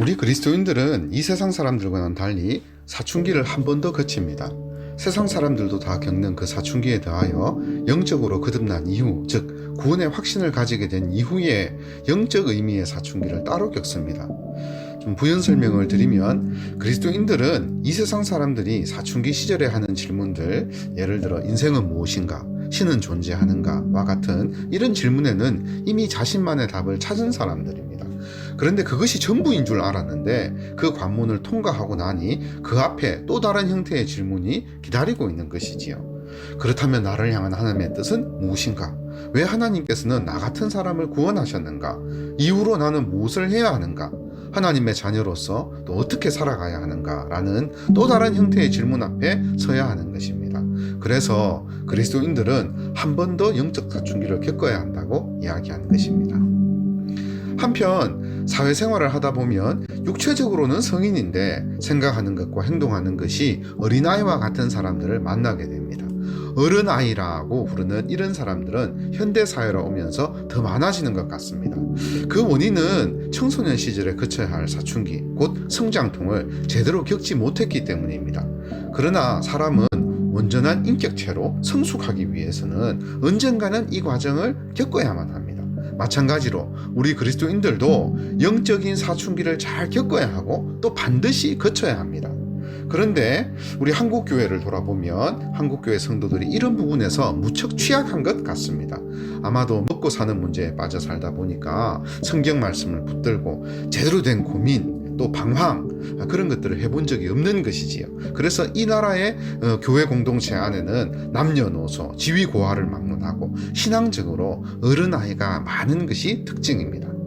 우리 그리스도인들은 이 세상 사람들과는 달리 사춘기를 한 번 더 거칩니다. 세상 사람들도 다 겪는 그 사춘기에 더하여 영적으로 거듭난 이후, 즉 구원의 확신을 가지게 된 이후에 영적 의미의 사춘기를 따로 겪습니다. 좀 부연 설명을 드리면 그리스도인들은 이 세상 사람들이 사춘기 시절에 하는 질문들, 예를 들어 인생은 무엇인가, 신은 존재하는가와 같은 이런 질문에는 이미 자신만의 답을 찾은 사람들입니다. 그런데 그것이 전부인 줄 알았는데 그 관문을 통과하고 나니 그 앞에 또 다른 형태의 질문이 기다리고 있는 것이지요. 그렇다면 나를 향한 하나님의 뜻은 무엇인가? 왜 하나님께서는 나 같은 사람을 구원하셨는가? 이후로 나는 무엇을 해야 하는가? 하나님의 자녀로서 또 어떻게 살아가야 하는가? 라는 또 다른 형태의 질문 앞에 서야 하는 것입니다. 그래서 그리스도인들은 한 번 더 영적 사춘기를 겪어야 한다고 이야기하는 것입니다. 한편 사회생활을 하다 보면 육체적으로는 성인인데 생각하는 것과 행동하는 것이 어린아이와 같은 사람들을 만나게 됩니다. 어른아이라고 부르는 이런 사람들은 현대사회로 오면서 더 많아지는 것 같습니다. 그 원인은 청소년 시절에 거쳐야 할 사춘기, 곧 성장통을 제대로 겪지 못했기 때문입니다. 그러나 사람은 온전한 인격체로 성숙하기 위해서는 언젠가는 이 과정을 겪어야만 합니다. 마찬가지로 우리 그리스도인들도 영적인 사춘기를 잘 겪어야 하고 또 반드시 거쳐야 합니다. 그런데 우리 한국 교회를 돌아보면 한국 교회 성도들이 이런 부분에서 무척 취약한 것 같습니다. 아마도 먹고 사는 문제에 빠져 살다 보니까 성경 말씀을 붙들고 제대로 된 고민 또 방황 그런 것들을 해본 적이 없는 것이지요. 그래서 이 나라의 어, 교회 공동체 안에는 남녀노소 지위 고하를 막론하고 신앙적으로 어른 아이가 많은 것이 특징입니다.